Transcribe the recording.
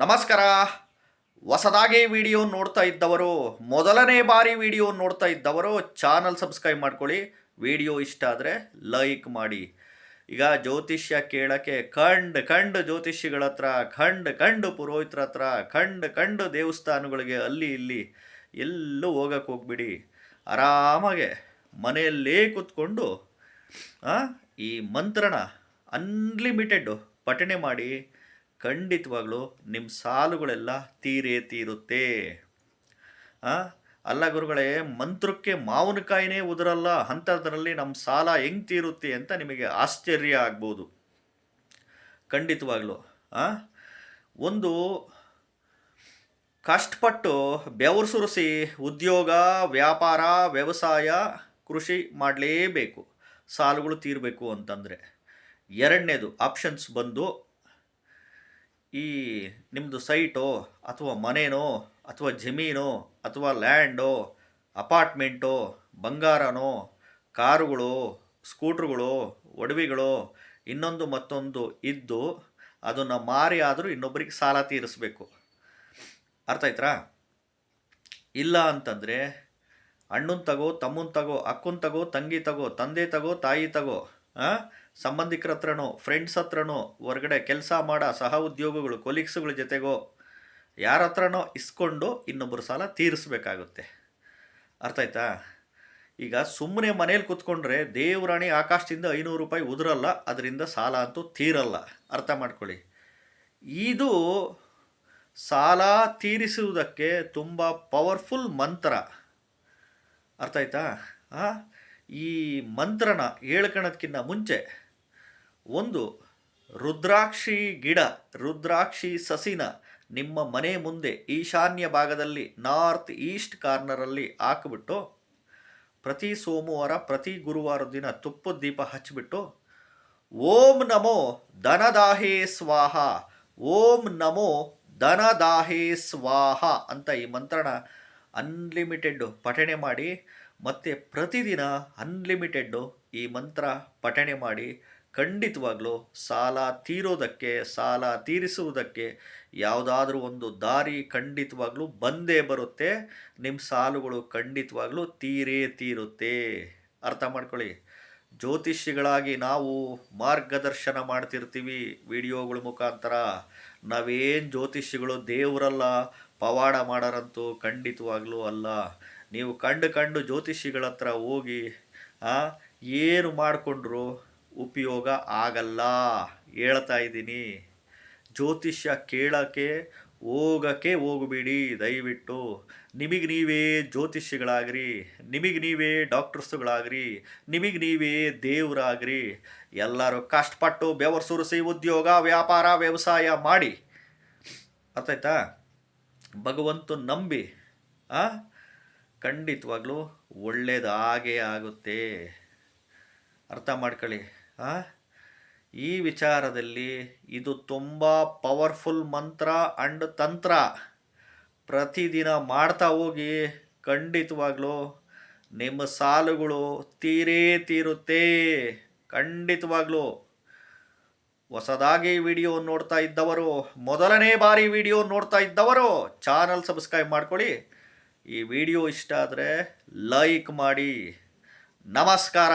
ನಮಸ್ಕಾರ. ಹೊಸದಾಗಿ ವಿಡಿಯೋ ನೋಡ್ತಾ ಇದ್ದವರು, ಮೊದಲನೇ ಬಾರಿ ವಿಡಿಯೋ ನೋಡ್ತಾ ಇದ್ದವರು, ಚಾನಲ್ ಸಬ್ಸ್ಕ್ರೈಬ್ ಮಾಡ್ಕೊಳ್ಳಿ. ವಿಡಿಯೋ ಇಷ್ಟ ಆದರೆ ಲೈಕ್ ಮಾಡಿ. ಈಗ ಜ್ಯೋತಿಷ್ಯ ಕೇಳೋಕ್ಕೆ ಕಂಡು ಕಂಡು ಜ್ಯೋತಿಷಿಗಳ ಹತ್ರ ಕಂಡು ಕಂಡು ಪುರೋಹಿತರ ಹತ್ರ ಕಂಡು ಕಂಡು ದೇವಸ್ಥಾನಗಳಿಗೆ ಅಲ್ಲಿ ಇಲ್ಲಿ ಎಲ್ಲೂ ಹೋಗಕ್ಕೆ ಹೋಗ್ಬಿಡಿ. ಆರಾಮಾಗೆ ಮನೆಯಲ್ಲೇ ಕೂತ್ಕೊಂಡು ಈ ಮಂತ್ರನ ಅನ್ಲಿಮಿಟೆಡ್ ಪಠಣೆ ಮಾಡಿ ಖಂಡಿತವಾಗ್ಲೂ ನಿಮ್ಮ ಸಾಲುಗಳೆಲ್ಲ ತೀರೇ ತೀರುತ್ತೆ. ಅಲ್ಲ ಗುರುಗಳೇ, ಮಂತ್ರಕ್ಕೆ ಮಾವಿನಕಾಯಿನೇ ಉದುರಲ್ಲ ಅಂಥದ್ರಲ್ಲಿ ನಮ್ಮ ಸಾಲ ಹೆಂಗೆ ತೀರುತ್ತೆ ಅಂತ ನಿಮಗೆ ಆಶ್ಚರ್ಯ ಆಗ್ಬೋದು. ಖಂಡಿತವಾಗ್ಲೂ ಒಂದು ಕಷ್ಟಪಟ್ಟು ಬೆವರು ಸುರಿಸಿ ಉದ್ಯೋಗ, ವ್ಯಾಪಾರ, ವ್ಯವಸಾಯ, ಕೃಷಿ ಮಾಡಲೇಬೇಕು, ಸಾಲುಗಳು ತೀರಬೇಕು ಅಂತಂದರೆ. ಎರಡನೇದು ಆಪ್ಷನ್ಸ್ ಬಂದು ಈ ನಿಮ್ಮದು ಸೈಟೋ ಅಥವಾ ಮನೆನೋ ಅಥವಾ ಜಮೀನೋ ಅಥವಾ ಲ್ಯಾಂಡೋ, ಅಪಾರ್ಟ್ಮೆಂಟೋ, ಬಂಗಾರನೋ, ಕಾರುಗಳು, ಸ್ಕೂಟ್ರುಗಳು, ಒಡವೆಗಳು, ಇನ್ನೊಂದು ಮತ್ತೊಂದು ಇದ್ದು ಅದನ್ನು ಮಾರಿ ಆದರೂ ಇನ್ನೊಬ್ಬರಿಗೆ ಸಾಲ ತೀರಿಸ್ಬೇಕು ಅರ್ಥ ಆಯ್ತಾ ಇಲ್ಲ ಅಂತಂದರೆ ಅಣ್ಣನ ತಗೋ, ತಮ್ಮನ ತಗೋ, ಅಕ್ಕನ ತಗೋ, ತಂಗಿ ತಗೋ, ತಂದೆ ತಗೋ, ತಾಯಿ ತಗೋ? ಸಂಬಂಧಿಕರ ಹತ್ರನೋ ಫ್ರೆಂಡ್ಸ್ ಹತ್ರನೋ, ಹೊರಗಡೆ ಕೆಲಸ ಮಾಡೋ, ಸಹ ಉದ್ಯೋಗಗಳು ಕೊಲೀಗ್ಸ್ಗಳ ಜೊತೆಗೋ, ಯಾರ ಹತ್ರನೋ ಇಸ್ಕೊಂಡು ಇನ್ನೊಬ್ಬರು ಸಾಲ ತೀರಿಸ್ಬೇಕಾಗುತ್ತೆ. ಅರ್ಥ ಆಯ್ತಾ? ಈಗ ಸುಮ್ಮನೆ ಮನೇಲಿ ಕೂತ್ಕೊಂಡ್ರೆ ದೇವರಾಣಿ ಆಕಾಶದಿಂದ ಐನೂರು ರೂಪಾಯಿ ಉದುರಲ್ಲ, ಅದರಿಂದ ಸಾಲ ಅಂತೂ ತೀರಲ್ಲ. ಅರ್ಥ ಮಾಡ್ಕೊಳ್ಳಿ. ಇದು ಸಾಲ ತೀರಿಸುವುದಕ್ಕೆ ತುಂಬ ಪವರ್ಫುಲ್ ಮಂತ್ರ. ಅರ್ಥ ಆಯ್ತಾ? ಆ? ಈ ಮಂತ್ರನ ಹೇಳ್ಕೊಳೋದ್ಕಿಂತ ಮುಂಚೆ ಒಂದು ರುದ್ರಾಕ್ಷಿ ಗಿಡ, ರುದ್ರಾಕ್ಷಿ ಸಸಿನ ನಿಮ್ಮ ಮನೆ ಮುಂದೆ ಈಶಾನ್ಯ ಭಾಗದಲ್ಲಿ ನಾರ್ತ್ ಈಸ್ಟ್ ಕಾರ್ನರಲ್ಲಿ ಹಾಕಿಬಿಟ್ಟು ಪ್ರತಿ ಸೋಮವಾರ, ಪ್ರತಿ ಗುರುವಾರ ದಿನ ತುಪ್ಪದ ದೀಪ ಹಚ್ಚಿಬಿಟ್ಟು ಓಂ ನಮೋ ಧನದಾಹೇ ಸ್ವಾಹ, ಓಂ ನಮೋ ಧನದಾಹೇ ಸ್ವಾಹ ಅಂತ ಈ ಮಂತ್ರಣ ಅನ್ಲಿಮಿಟೆಡ್ ಪಠಣೆ ಮಾಡಿ ಮತ್ತು ಪ್ರತಿದಿನ ಅನ್ಲಿಮಿಟೆಡ್ಡು ಈ ಮಂತ್ರ ಪಠಣೆ ಮಾಡಿ ಖಂಡಿತವಾಗ್ಲೂ ಸಾಲ ತೀರೋದಕ್ಕೆ, ಸಾಲ ತೀರಿಸುವುದಕ್ಕೆ ಯಾವುದಾದ್ರೂ ಒಂದು ದಾರಿ ಖಂಡಿತವಾಗ್ಲೂ ಬಂದೇ ಬರುತ್ತೆ. ನಿಮ್ಮ ಸಾಲುಗಳು ಖಂಡಿತವಾಗ್ಲೂ ತೀರೇ ತೀರುತ್ತೆ. ಅರ್ಥ ಮಾಡ್ಕೊಳ್ಳಿ. ಜ್ಯೋತಿಷಿಗಳಾಗಿ ನಾವು ಮಾರ್ಗದರ್ಶನ ಮಾಡ್ತಿರ್ತೀವಿ ವಿಡಿಯೋಗಳ ಮುಖಾಂತರ. ನಾವೇನು ಜ್ಯೋತಿಷಿಗಳು ದೇವರಲ್ಲ, ಪವಾಡ ಮಾಡೋರಂತೂ ಖಂಡಿತವಾಗ್ಲೂ ಅಲ್ಲ. ನೀವು ಕಂಡು ಕಂಡು ಜ್ಯೋತಿಷಿಗಳ ಹತ್ರ ಹೋಗಿ ಏನು ಮಾಡಿಕೊಂಡ್ರು? ಉಪಯೋಗ ಆಗಲ್ಲ. ಹೇಳ್ತಾ ಇದ್ದೀನಿ. ಜ್ಯೋತಿಷ್ಯ ಕೇಳೋಕ್ಕೆ, ಹೋಗಕ್ಕೆ ಹೋಗಬೇಡಿ. ದಯವಿಟ್ಟು. ನಿಮಗೆ ನೀವೇ ಜ್ಯೋತಿಷಿಗಳಾಗ್ರಿ ನಿಮಗೆ ನೀವೇ ಡಾಕ್ಟರ್ಸ್ಗಳಾಗ್ರಿ. ನಿಮಗೆ ನೀವೇ ದೇವರಾಗ್ರಿ. ಎಲ್ಲರೂ ಕಷ್ಟಪಟ್ಟು ಬೆವರು ಸುರಿಸಿ ಉದ್ಯೋಗ, ವ್ಯಾಪಾರ, ವ್ಯವಸಾಯ ಮಾಡಿ. ಅರ್ಥ ಆಯ್ತಾ ಭಗವಂತ ನಂಬಿ, ಆ ಖಂಡಿತವಾಗ್ಲೂ ಒಳ್ಳೆಯದಾಗೇ ಆಗುತ್ತೆ. ಅರ್ಥ ಮಾಡ್ಕೊಳ್ಳಿ. ಆ? ಈ ವಿಚಾರದಲ್ಲಿ ಇದು ತುಂಬ ಪವರ್ಫುಲ್ ಮಂತ್ರ ಅಂಡ್ ತಂತ್ರ. ಪ್ರತಿದಿನ ಮಾಡ್ತಾ ಹೋಗಿ ಖಂಡಿತವಾಗ್ಲೂ ನಿಮ್ಮ ಸಾಲುಗಳು ತೀರೇ ತೀರುತ್ತೆ. ಖಂಡಿತವಾಗ್ಲೂ. ಹೊಸದಾಗಿ ವಿಡಿಯೋ ನೋಡ್ತಾ ಇದ್ದವರು, ಮೊದಲನೇ ಬಾರಿ ವಿಡಿಯೋ ನೋಡ್ತಾ ಇದ್ದವರು, ಚಾನಲ್ ಸಬ್ಸ್ಕ್ರೈಬ್ ಮಾಡ್ಕೊಳ್ಳಿ. ಈ ವಿಡಿಯೋ ಇಷ್ಟ ಆದರೆ ಲೈಕ್ ಮಾಡಿ. ನಮಸ್ಕಾರ.